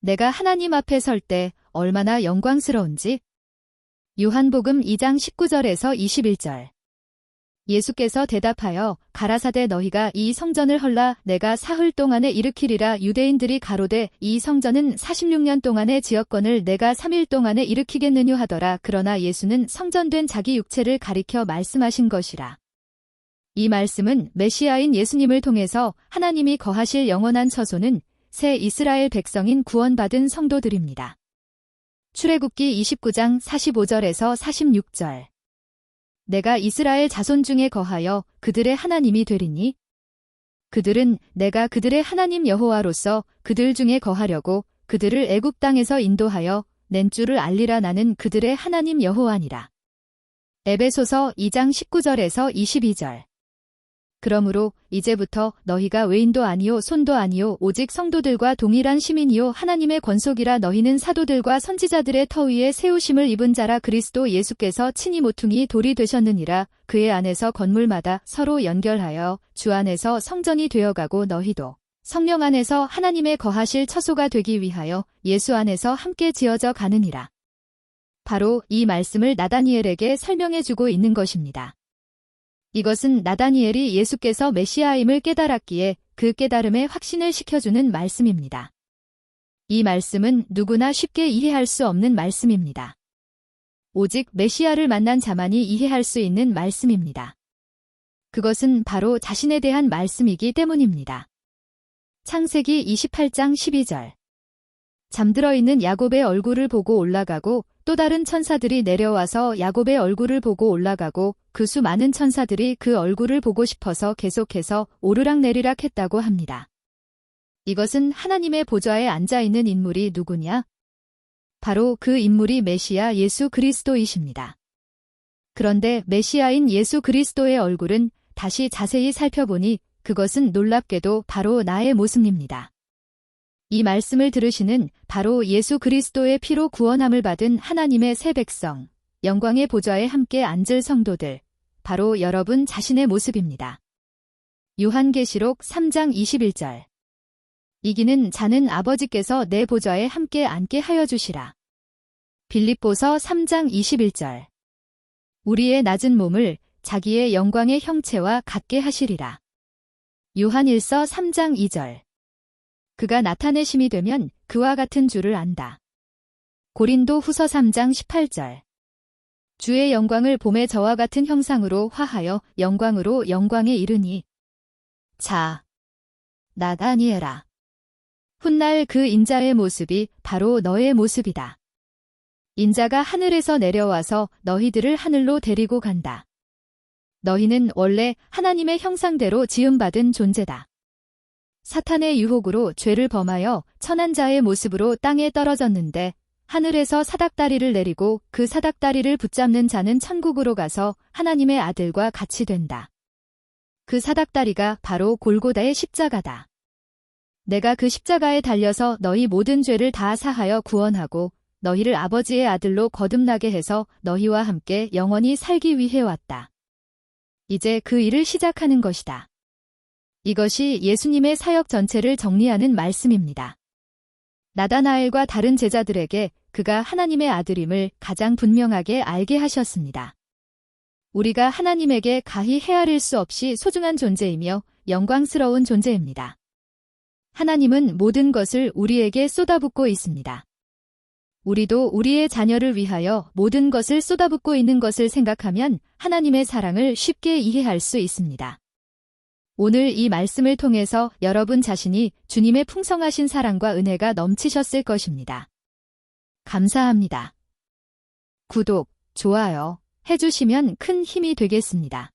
내가 하나님 앞에 설 때 얼마나 영광스러운지. 요한복음 2장 19절에서 21절. 예수께서 대답하여 가라사대 너희가 이 성전을 헐라 내가 사흘 동안에 일으키리라 유대인들이 가로되 이 성전은 46년 동안의 지역권을 내가 3일 동안에 일으키겠느냐 하더라 그러나 예수는 성전된 자기 육체를 가리켜 말씀하신 것이라. 이 말씀은 메시아인 예수님을 통해서 하나님이 거하실 영원한 처소는 새 이스라엘 백성인 구원받은 성도들입니다. 출애굽기 29장 45절에서 46절 내가 이스라엘 자손 중에 거하여 그들의 하나님이 되리니 그들은 내가 그들의 하나님 여호와로서 그들 중에 거하려고 그들을 애굽 땅에서 인도하여 낸 줄을 알리라 나는 그들의 하나님 여호와니라. 에베소서 2장 19절에서 22절 그러므로 이제부터 너희가 외인도 아니요 손도 아니요 오직 성도들과 동일한 시민이요 하나님의 권속이라 너희는 사도들과 선지자들의 터 위에 세우심을 입은 자라 그리스도 예수께서 친히 모퉁이 돌이 되셨느니라 그의 안에서 건물마다 서로 연결하여 주 안에서 성전이 되어가고 너희도 성령 안에서 하나님의 거하실 처소가 되기 위하여 예수 안에서 함께 지어져 가느니라. 바로 이 말씀을 나다니엘에게 설명해 주고 있는 것입니다. 이것은 나다니엘이 예수께서 메시아임을 깨달았기에 그 깨달음에 확신을 시켜주는 말씀입니다. 이 말씀은 누구나 쉽게 이해할 수 없는 말씀입니다. 오직 메시아를 만난 자만이 이해할 수 있는 말씀입니다. 그것은 바로 자신에 대한 말씀이기 때문입니다. 창세기 28장 12절 잠들어 있는 야곱의 얼굴을 보고 올라가고 또 다른 천사들이 내려와서 야곱의 얼굴을 보고 올라가고 그 수 많은 천사들이 그 얼굴을 보고 싶어서 계속해서 오르락 내리락 했다고 합니다. 이것은 하나님의 보좌에 앉아 있는 인물이 누구냐? 바로 그 인물이 메시아 예수 그리스도이십니다. 그런데 메시아인 예수 그리스도의 얼굴은 다시 자세히 살펴보니 그것은 놀랍게도 바로 나의 모습입니다. 이 말씀을 들으시는 바로 예수 그리스도의 피로 구원함을 받은 하나님의 새 백성, 영광의 보좌에 함께 앉을 성도들, 바로 여러분 자신의 모습입니다. 요한계시록 3장 21절 이기는 자는 아버지께서 내 보좌에 함께 앉게 하여 주시라. 빌립보서 3장 21절 우리의 낮은 몸을 자기의 영광의 형체와 같게 하시리라. 요한일서 3장 2절 그가 나타내심이 되면 그와 같은 줄을 안다. 고린도 후서 3장 18절 주의 영광을 봄의 저와 같은 형상으로 화하여 영광으로 영광에 이르니 자, 나다니엘아. 훗날 그 인자의 모습이 바로 너의 모습이다. 인자가 하늘에서 내려와서 너희들을 하늘로 데리고 간다. 너희는 원래 하나님의 형상대로 지음받은 존재다. 사탄의 유혹으로 죄를 범하여 천한 자의 모습으로 땅에 떨어졌는데 하늘에서 사닥다리를 내리고 그 사닥다리를 붙잡는 자는 천국으로 가서 하나님의 아들과 같이 된다. 그 사닥다리가 바로 골고다의 십자가다. 내가 그 십자가에 달려서 너희 모든 죄를 다 사하여 구원하고 너희를 아버지의 아들로 거듭나게 해서 너희와 함께 영원히 살기 위해 왔다. 이제 그 일을 시작하는 것이다. 이것이 예수님의 사역 전체를 정리하는 말씀입니다. 나다나엘과 다른 제자들에게 그가 하나님의 아들임을 가장 분명하게 알게 하셨습니다. 우리가 하나님에게 가히 헤아릴 수 없이 소중한 존재이며 영광스러운 존재입니다. 하나님은 모든 것을 우리에게 쏟아붓고 있습니다. 우리도 우리의 자녀를 위하여 모든 것을 쏟아붓고 있는 것을 생각하면 하나님의 사랑을 쉽게 이해할 수 있습니다. 오늘 이 말씀을 통해서 여러분 자신이 주님의 풍성하신 사랑과 은혜가 넘치셨을 것입니다. 감사합니다. 구독, 좋아요 해주시면 큰 힘이 되겠습니다.